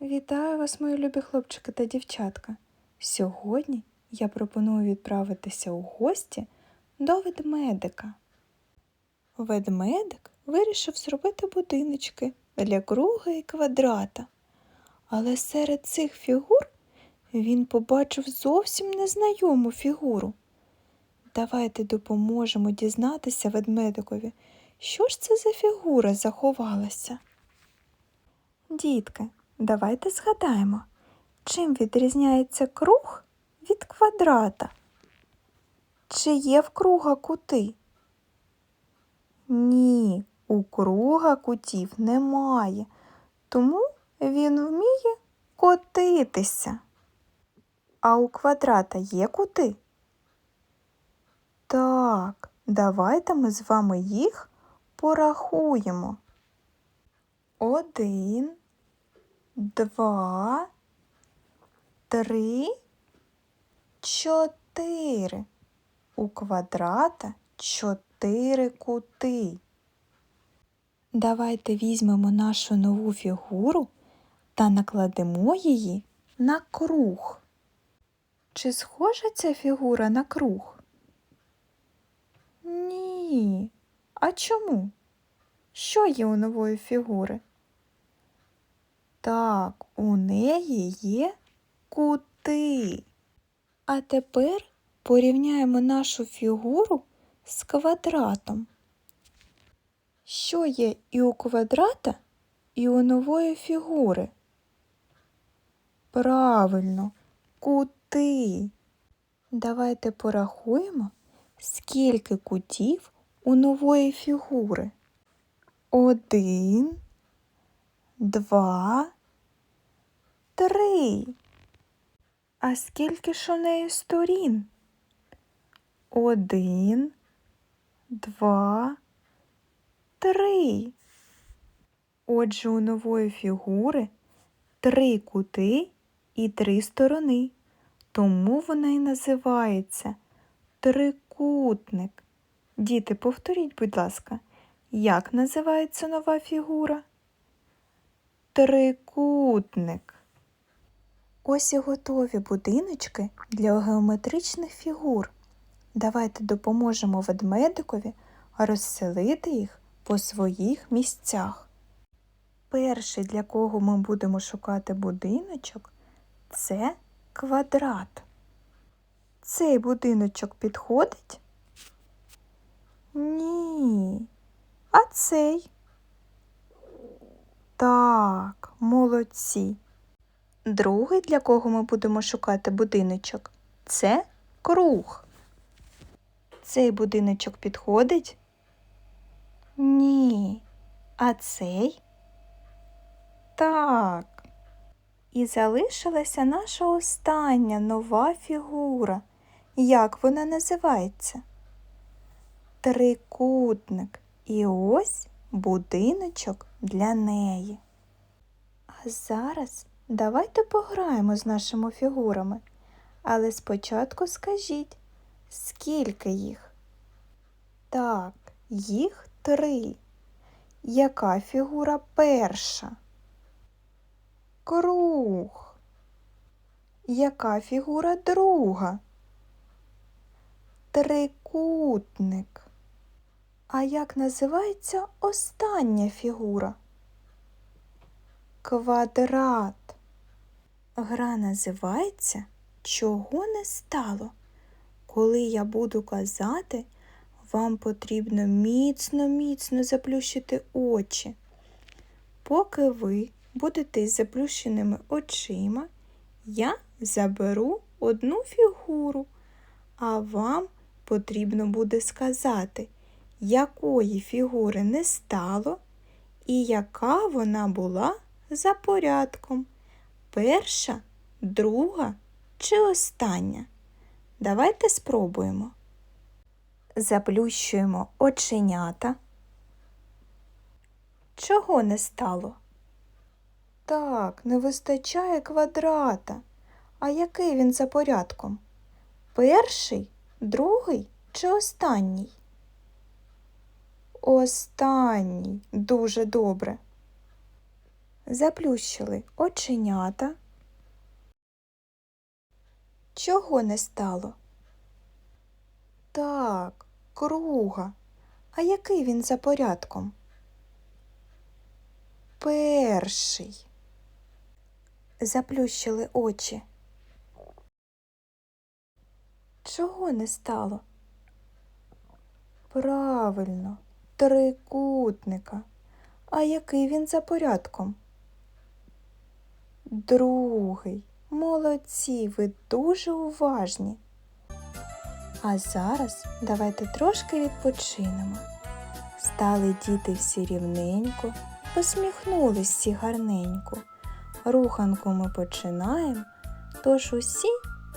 Вітаю вас, мої любі хлопчики та дівчатка. Сьогодні я пропоную відправитися у гості до ведмедика. Ведмедик вирішив зробити будиночки для круга і квадрата. Але серед цих фігур він побачив зовсім незнайому фігуру. Давайте допоможемо дізнатися ведмедикові, що ж це за фігура заховалася. Дітки, давайте згадаємо, чим відрізняється круг від квадрата? Чи є в круга кути? Ні, у круга кутів немає, тому він вміє котитися. А у квадрата є кути? Так, давайте ми з вами їх порахуємо. Один, два, три, чотири. У квадрата чотири кути. Давайте візьмемо нашу нову фігуру та накладемо її на круг. Чи схожа ця фігура на круг? Ні. А чому? Що є у нової фігури? Так, у неї є кути. А тепер порівняємо нашу фігуру з квадратом. Що є і у квадрата, і у нової фігури? Правильно, кути. Давайте порахуємо, скільки кутів у нової фігури. Один, два, три. А скільки ж у неї сторін? Один, два, три. Отже, у нової фігури три кути і три сторони. Тому вона і називається трикутник. Діти, повторіть, будь ласка, як називається нова фігура? Трикутник. Ось і готові будиночки для геометричних фігур. Давайте допоможемо ведмедикові розселити їх по своїх місцях. Перший, для кого ми будемо шукати будиночок, це квадрат. Цей будиночок підходить? Ні. А цей? Так, молодці. Другий, для кого ми будемо шукати будиночок, це круг. Цей будиночок підходить? Ні. А цей? Так. І залишилася наша остання нова фігура. Як вона називається? Трикутник. І ось будиночок для неї. А зараз давайте пограємо з нашими фігурами. Але спочатку скажіть, скільки їх? Так, їх три. Яка фігура перша? Круг. Яка фігура друга? Трикутник. А як називається остання фігура? Квадрат. Гра називається Чого не стало? Коли я буду казати, вам потрібно міцно-міцно заплющити очі. Поки ви будете з заплющеними очима, я заберу одну фігуру, а вам потрібно буде сказати, якої фігури не стало і яка вона була за порядком. Перша, друга чи остання. Давайте спробуємо. Заплющуємо оченята. Чого не стало? Так, не вистачає квадрата. А який він за порядком? Перший, другий чи останній? Останній. Дуже добре. Заплющили оченята. Чого не стало? Так, круга. А який він за порядком? Перший. Заплющили очі. Чого не стало? Правильно, трикутника. А який він за порядком? Другий. Молодці, ви дуже уважні. А зараз давайте трошки відпочинемо. Стали діти всі рівненько, посміхнулись всі гарненько. Руханку ми починаємо, тож усі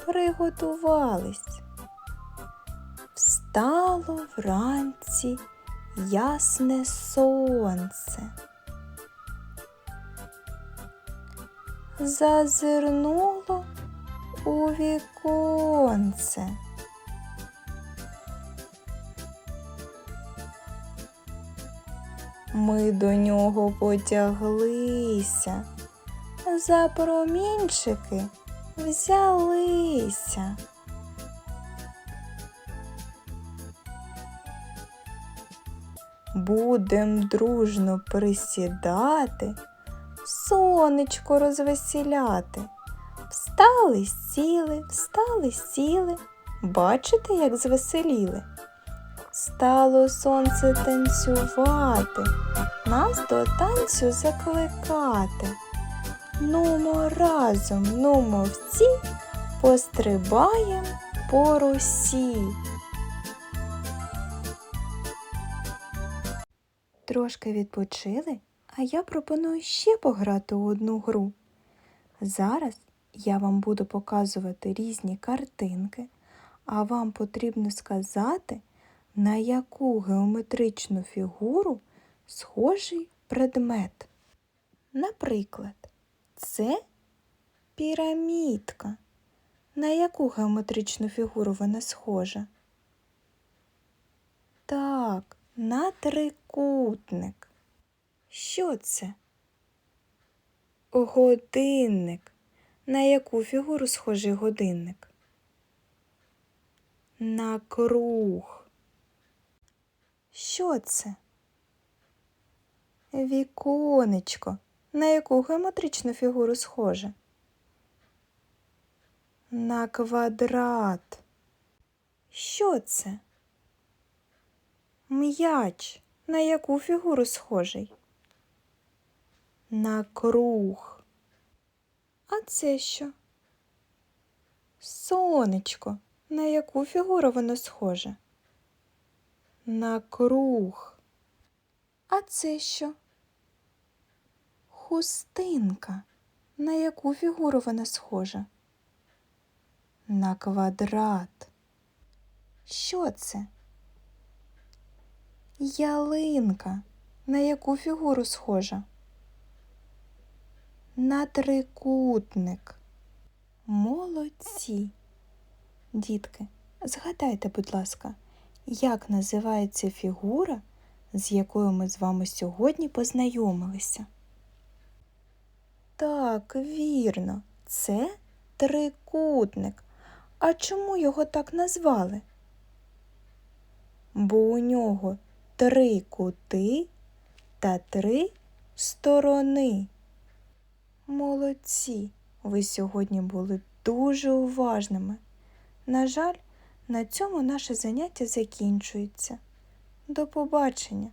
приготувались. Встало вранці ясне сонце. Зазирнуло у віконце. Ми до нього потяглися, за промінчики взялися. Будем дружно присідати, сонечко розвесіляти. Встали, сіли, встали, сіли. Бачите, як звеселіли? Стало сонце танцювати, нас до танцю закликати. Нумо разом, нумо всі, пострибаєм по русі. Трошки відпочили, а я пропоную ще пограти у одну гру. Зараз я вам буду показувати різні картинки, а вам потрібно сказати, на яку геометричну фігуру схожий предмет. Наприклад, це пірамідка. На яку геометричну фігуру вона схожа? Так, на трикутник. Що це? Годинник. На яку фігуру схожий годинник? На круг. Що це? Віконечко. На яку геометричну фігуру схоже? На квадрат. Що це? М'яч. На яку фігуру схожий? На круг. А це що? Сонечко. На яку фігуру воно схоже? На круг. А це що? Хустинка. На яку фігуру вона схожа? На квадрат. Що це? Ялинка. На яку фігуру схожа? На трикутник. Молодці. Дітки, згадайте, будь ласка, як називається фігура, з якою ми з вами сьогодні познайомилися? Так, вірно, це трикутник. А чому його так назвали? Бо у нього три кути та три сторони. Молодці, ви сьогодні були дуже уважними. На жаль, на цьому наше заняття закінчується. До побачення!